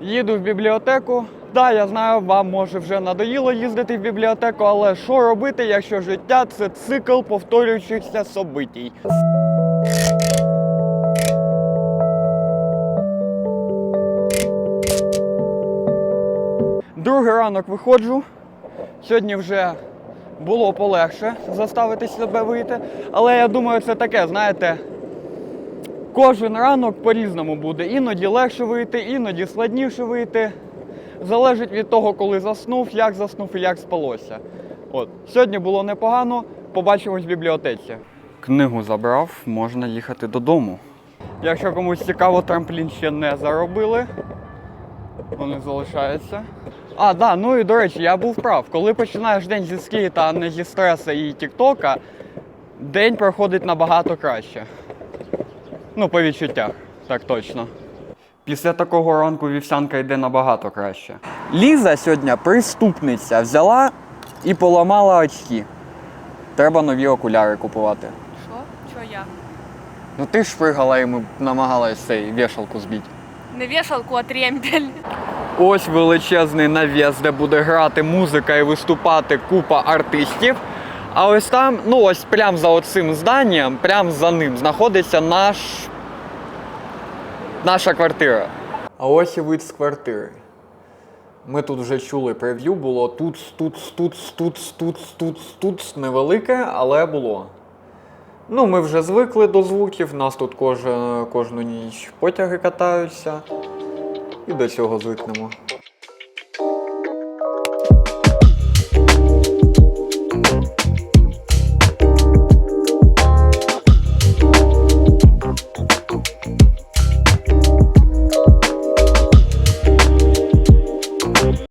Їду в бібліотеку. Да, я знаю, вам може вже надоїло їздити в бібліотеку, але що робити, якщо життя це цикл повторюючихся собитій? Другий ранок виходжу. Сьогодні вже було полегше заставити себе вийти. Але я думаю, це таке, знаєте, кожен ранок по-різному буде. Іноді легше вийти, іноді складніше вийти. Залежить від того, коли заснув, як заснув і як спалося. От. Сьогодні було непогано, побачимось в бібліотеці. Книгу забрав, можна їхати додому. Якщо комусь цікаво, трамплін ще не заробили. Вони залишаються. А, да, ну і до речі, я був прав. Коли починаєш день зі скейта, а не зі стреса і тіктока, день проходить набагато краще. Ну, по відчуттях, так точно. Після такого ранку вівсянка йде набагато краще. Ліза сьогодні приступниця взяла і поламала очки. Треба нові окуляри купувати. Що? Що я? Ну ти ж пригала і ми намагалась цей вішалку збити. Не вішалку, а тремпель. Ось величезний навіс, де буде грати музика і виступати купа артистів. А ось там, ну ось прямо за оцим зданням, прямо за ним знаходиться наш. Наша квартира. А ось і вид з квартири. Ми тут вже чули прев'ю, було тут, тут, тут, тут, тут, тут, тут невелике, але було. Ну, ми вже звикли до звуків, нас тут кож... кожну ніч потяги катаються. І до цього звикнемо.